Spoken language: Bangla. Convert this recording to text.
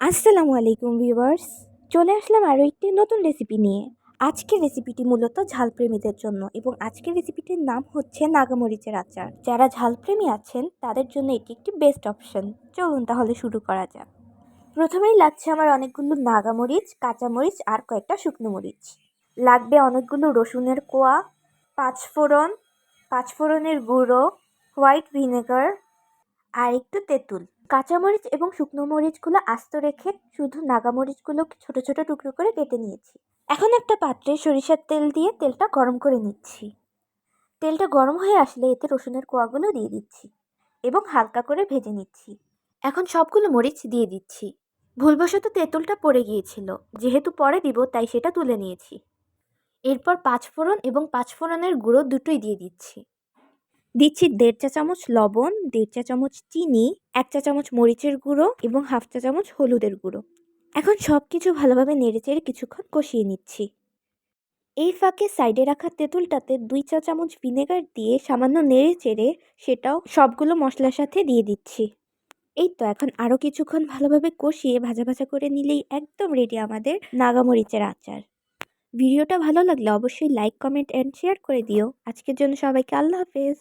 আসসালামু আলাইকুম ভিউয়ার্স। চলে আসলাম আরও একটি নতুন রেসিপি নিয়ে। আজকের রেসিপিটি মূলত ঝালপ্রেমীদের জন্য এবং আজকের রেসিপিটির নাম হচ্ছে নাগামরিচের আচার। যারা ঝালপ্রেমী আছেন, তাদের জন্য এটি একটি বেস্ট অপশন চলুন তাহলে শুরু করা যাক। প্রথমেই লাগছে আমার অনেকগুলো নাগামরিচ, কাঁচামরিচ আর কয়েকটা শুকনো মরিচ। লাগবে অনেকগুলো রসুনের কোয়া, পাঁচফোড়ন, পাঁচফোড়নের গুঁড়ো, হোয়াইট ভিনেগার আর একটু তেঁতুল। কাঁচামরিচ এবং শুকনো মরিচগুলো আস্ত রেখে শুধু নাগামরিচগুলোকে ছোট ছোট টুকরো করে কেটে নিয়েছি। এখন একটা পাত্রে সরিষার তেল দিয়ে তেলটা গরম করে নিচ্ছি। তেলটা গরম হয়ে আসলে এতে রসুনের কোয়াগুলো দিয়ে দিচ্ছি এবং হালকা করে ভেজে নিচ্ছি। এখন সবগুলো মরিচ দিয়ে দিচ্ছি। ভুলবশত তেঁতুলটা পড়ে গিয়েছিল, যেহেতু পরে দিব তাই সেটা তুলে নিয়েছি। এরপর পাঁচফোড়ন এবং পাঁচফোড়নের গুঁড়ো দুটোই দিয়ে দিচ্ছি। দিচ্ছি দেড় চা চামচ লবণ, দেড় চা চামচ চিনি, এক চা চামচ মরিচের গুঁড়ো এবং হাফ চা চামচ হলুদের গুঁড়ো। এখন সব কিছু ভালোভাবে নেড়েচেড়ে কিছুক্ষণ কষিয়ে নিচ্ছি। এই ফাঁকে সাইডে রাখা তেঁতুলটাতে দুই চা চামচ ভিনেগার দিয়ে সামান্য নেড়ে চেড়ে সেটাও সবগুলো মশলার সাথে দিয়ে দিচ্ছি। এই তো, এখন আরও কিছুক্ষণ ভালোভাবে কষিয়ে ভাজা ভাজা করে নিলেই একদম রেডি আমাদের নাগামরিচের আচার। ভিডিওটা ভালো লাগলে অবশ্যই লাইক কমেন্ট অ্যান্ড শেয়ার করে দিও। আজকের জন্য সবাইকে আল্লাহ হাফেজ।